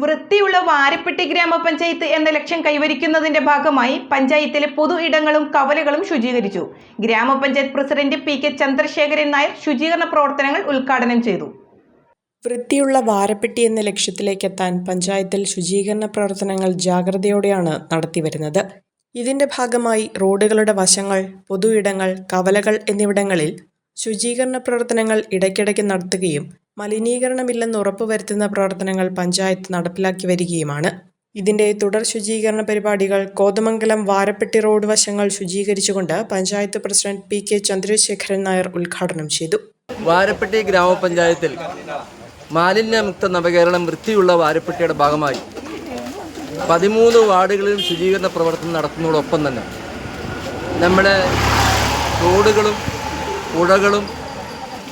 വൃത്തിയുള്ള വാരപ്പെട്ടി ഗ്രാമപഞ്ചായത്ത് എന്ന ലക്ഷ്യം കൈവരിക്കുന്നതിന്റെ ഭാഗമായി പഞ്ചായത്തിലെ പൊതു ഇടങ്ങളും കവലകളും ശുചീകരിച്ചു. ഗ്രാമപഞ്ചായത്ത് president P K Chandrasekharan Nair ശുചീകരണ പ്രവർത്തനങ്ങൾ ഉദ്ഘാടനം ചെയ്തു. വൃത്തിയുള്ള വാരപ്പെട്ടി എന്ന ലക്ഷ്യത്തിലേക്കെത്താൻ പഞ്ചായത്തിൽ ശുചീകരണ പ്രവർത്തനങ്ങൾ ജാഗ്രതയോടെയാണ് നടത്തിവരുന്നത് ഇതിന്റെ ഭാഗമായി റോഡുകളുടെ വശങ്ങൾ പൊതു ഇടങ്ങൾ കവലകൾ എന്നിവിടങ്ങളിൽ ശുചീകരണ പ്രവർത്തനങ്ങൾ ഇടയ്ക്കിടയ്ക്ക് നടത്തുകയും മലിനീകരണമില്ലെന്ന് ഉറപ്പുവരുത്തുന്ന പ്രവർത്തനങ്ങൾ പഞ്ചായത്ത് നടപ്പിലാക്കി വരികയുമാണ്. ഇതിന്റെ തുടർ ശുചീകരണ പരിപാടികൾ കോതമംഗലം വാരപ്പെട്ടി റോഡ് വശങ്ങൾ ശുചീകരിച്ചുകൊണ്ട് panchayat president P K Chandrasekharan Nair ഉദ്ഘാടനം ചെയ്തു. വാരപ്പെട്ടി ഗ്രാമപഞ്ചായത്തിൽ മാലിന്യമുക്ത നവകേരളം വൃത്തിയുള്ള വാരപ്പെട്ടിയുടെ ഭാഗമായി പതിമൂന്ന് വാർഡുകളിലും ശുചീകരണ പ്രവർത്തനം നടത്തുന്നതോടൊപ്പം തന്നെ നമ്മുടെ റോഡുകളും പുഴകളും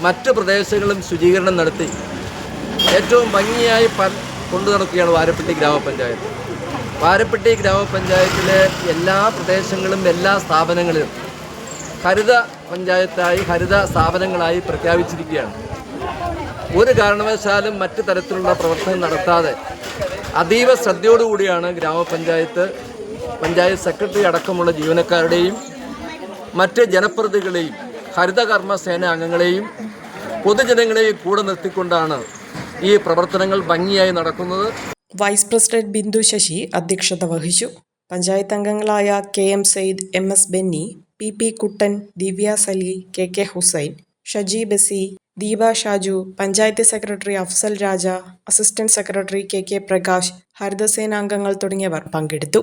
മറ്റ് പ്രദേശങ്ങളും ശുചീകരണം നടത്തി ഏറ്റവും ഭംഗിയായി പ കൊണ്ടു നടക്കുകയാണ് വാരപ്പെട്ടി ഗ്രാമപഞ്ചായത്ത്. വാരപ്പെട്ടി ഗ്രാമപഞ്ചായത്തിലെ എല്ലാ പ്രദേശങ്ങളും എല്ലാ സ്ഥാപനങ്ങളിലും ഹരിത പഞ്ചായത്തായി ഹരിത സ്ഥാപനങ്ങളായി പ്രഖ്യാപിച്ചിരിക്കുകയാണ്. ഒരു കാരണവശാലും മറ്റു തരത്തിലുള്ള പ്രവർത്തനം നടത്താതെ അതീവ ശ്രദ്ധയോടുകൂടിയാണ് ഗ്രാമപഞ്ചായത്ത് പഞ്ചായത്ത് സെക്രട്ടറി അടക്കമുള്ള ജീവനക്കാരുടെയും മറ്റ് ജനപ്രതിനിധികളെയും ഹരിതകർമ്മ സേന അംഗങ്ങളെയും പൊതുജനങ്ങളെയും കൂടെ നിർത്തിക്കൊണ്ടാണ് ഈ പ്രവർത്തനങ്ങൾ ഭംഗിയായി നടക്കുന്നത്. വൈസ് പ്രസിഡന്റ് ബിന്ദു ശശി അധ്യക്ഷത വഹിച്ചു. പഞ്ചായത്ത് അംഗങ്ങളായ K M Saeed M S Benny P P Kuttan Divya Sali K K Hussain Shaji Basi Deepa Shaju panchayat secretary Afsal Raja assistant secretary K K Prakash ഹരിതസേനാംഗങ്ങൾ തുടങ്ങിയവർ പങ്കെടുത്തു.